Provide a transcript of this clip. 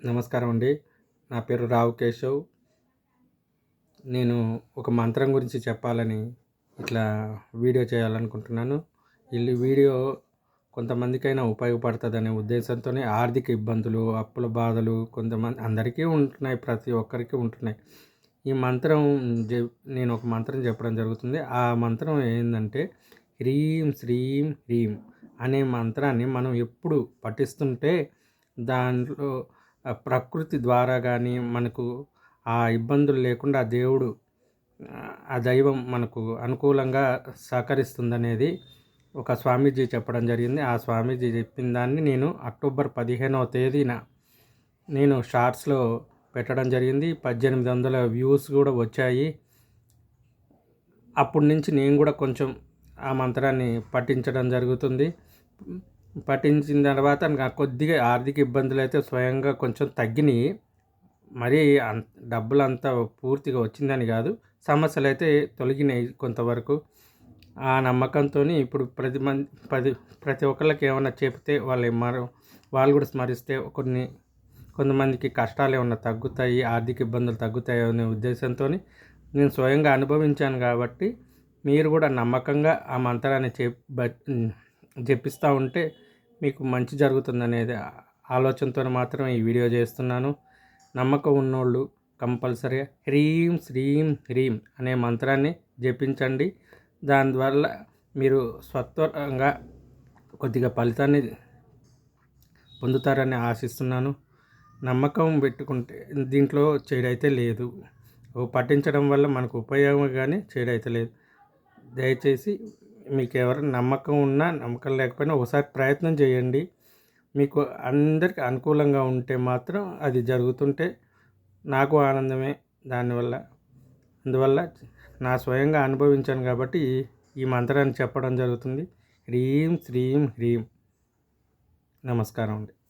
నమస్కారం అండి. నా పేరు రావు కేశవ్. నేను ఒక మంత్రం గురించి చెప్పాలని ఇట్లా వీడియో చేయాలనుకుంటున్నాను. ఈ వీడియో కొంతమందికైనా ఉపయోగపడుతుందనే ఉద్దేశంతోనే ఆర్థిక ఇబ్బందులు అప్పుల బాధలు కొంతమంది అందరికీ ఉంటున్నాయి ప్రతి ఒక్కరికి ఉంటున్నాయి. ఈ మంత్రం నేను ఒక మంత్రం చెప్పడం జరుగుతుంది. ఆ మంత్రం ఏంటంటే హ్రీం శ్రీం హ్రీం అనే మంత్రాన్ని మనం ఎప్పుడు పఠిస్తుంటే దాంట్లో ప్రకృతి ద్వారా కానీ మనకు ఆ ఇబ్బందులు లేకుండా దేవుడు ఆ దైవం మనకు అనుకూలంగా సహకరిస్తుందనేది ఒక స్వామీజీ చెప్పడం జరిగింది. ఆ స్వామీజీ చెప్పిన దాన్ని నేను అక్టోబర్ పదిహేనవ తేదీన నేను షార్ట్స్లో పెట్టడం జరిగింది. పద్దెనిమిది వందల వ్యూస్ కూడా వచ్చాయి. అప్పటి నుంచి నేను కూడా కొంచెం ఆ మంత్రాన్ని పఠించడం జరుగుతుంది. పఠించిన తర్వాత నాకు కొద్దిగా ఆర్థిక ఇబ్బందులు అయితే స్వయంగా కొంచెం తగ్గినాయి. మరీ డబ్బులు అంతా పూర్తిగా వచ్చిందని కాదు సమస్యలు అయితే తొలగినాయి కొంతవరకు. ఆ నమ్మకంతో ఇప్పుడు ప్రతి మంది పది ప్రతి ఒక్కళ్ళకి ఏమైనా చెప్తే వాళ్ళు మరో వాళ్ళు కూడా స్మరిస్తే కొన్ని కొంతమందికి కష్టాలు ఏమైనా తగ్గుతాయి ఆర్థిక ఇబ్బందులు తగ్గుతాయి అనే ఉద్దేశంతో నేను స్వయంగా అనుభవించాను కాబట్టి మీరు కూడా నమ్మకంగా ఆ మంత్రాన్ని చెప్ జపిస్తూ ఉంటే మీకు మంచి జరుగుతుందనేది ఆలోచనతో మాత్రమే ఈ వీడియో చేస్తున్నాను. నమ్మకం ఉన్నోళ్ళు కంపల్సరీగా హ్రీం శ్రీం హ్రీం అనే మంత్రాన్ని జపించండి. దాని ద్వారా మీరు స్వత్వరంగా కొద్దిగా ఫలితాన్ని పొందుతారని ఆశిస్తున్నాను. నమ్మకం పెట్టుకుంటే దీంట్లో చెడైతే లేదు. పఠించడం వల్ల మనకు ఉపయోగం కానీ చెడైతే లేదు. దయచేసి మీకు ఎవరైనా నమ్మకం ఉన్నా నమ్మకం లేకపోయినా ఒకసారి ప్రయత్నం చేయండి. మీకు అందరికి అనుకూలంగా ఉంటే మాత్రం అది జరుగుతుంటే నాకు ఆనందమే. దానివల్ల అందువల్ల నా స్వయంగా అనుభవించాను కాబట్టి ఈ మంత్రాన్ని చెప్పడం జరుగుతుంది. హ్రీం శ్రీం హ్రీం. నమస్కారం అండి.